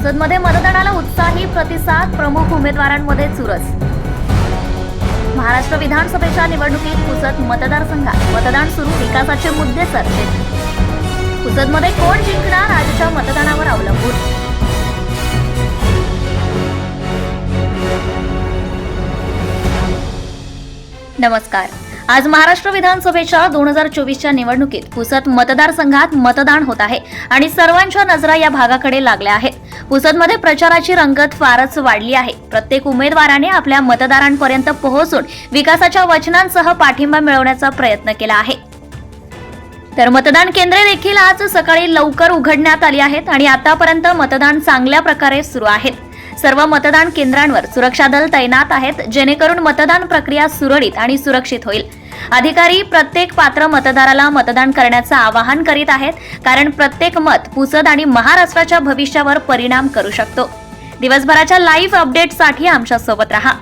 पुसदमध्ये मतदानाला उत्साही प्रतिसाद प्रमुख उमेदवारांमध्ये चुरस. महाराष्ट्र विधानसभेच्या निवडणुकीत पुसद मतदारसंघात. मतदान सुरू विकासाचे मुद्दे चर्चेत. पुसदमध्ये कोण जिंकणार आजच्या मतदानावर अवलंबून? नमस्कार. आज महाराष्ट्र विधानसभेच्या दोन हजार चोवीसच्या निवडणुकीत पुसद मतदारसंघात मतदान होत आहे आणि सर्वांच्या नजरा या भागाकडे लागल्या आहेत. पुसदमध्ये प्रचाराची रंगत फारच वाढली आहे. प्रत्येक उमेदवाराने आपल्या मतदारांपर्यंत पोहोचून विकासाच्या वचनांसह पाठिंबा मिळवण्याचा प्रयत्न केला आहे. तर मतदान केंद्रे देखील आज सकाळी लवकर उघडण्यात आली आहेत आणि आतापर्यंत मतदान चांगल्या प्रकारे सुरू आहेत. सर्व मतदान केंद्रांवर सुरक्षा दल तैनात आहेत जेणेकरून मतदान प्रक्रिया सुरळीत आणि सुरक्षित होईल. अधिकारी प्रत्येक पात्र मतदाराला मतदान करण्याचं आवाहन करीत आहेत कारण प्रत्येक मत पुसद आणि महाराष्ट्राच्या भविष्यावर परिणाम करू शकतो. दिवसभराच्या लाईव्ह अपडेटसाठी आमच्यासोबत रहा.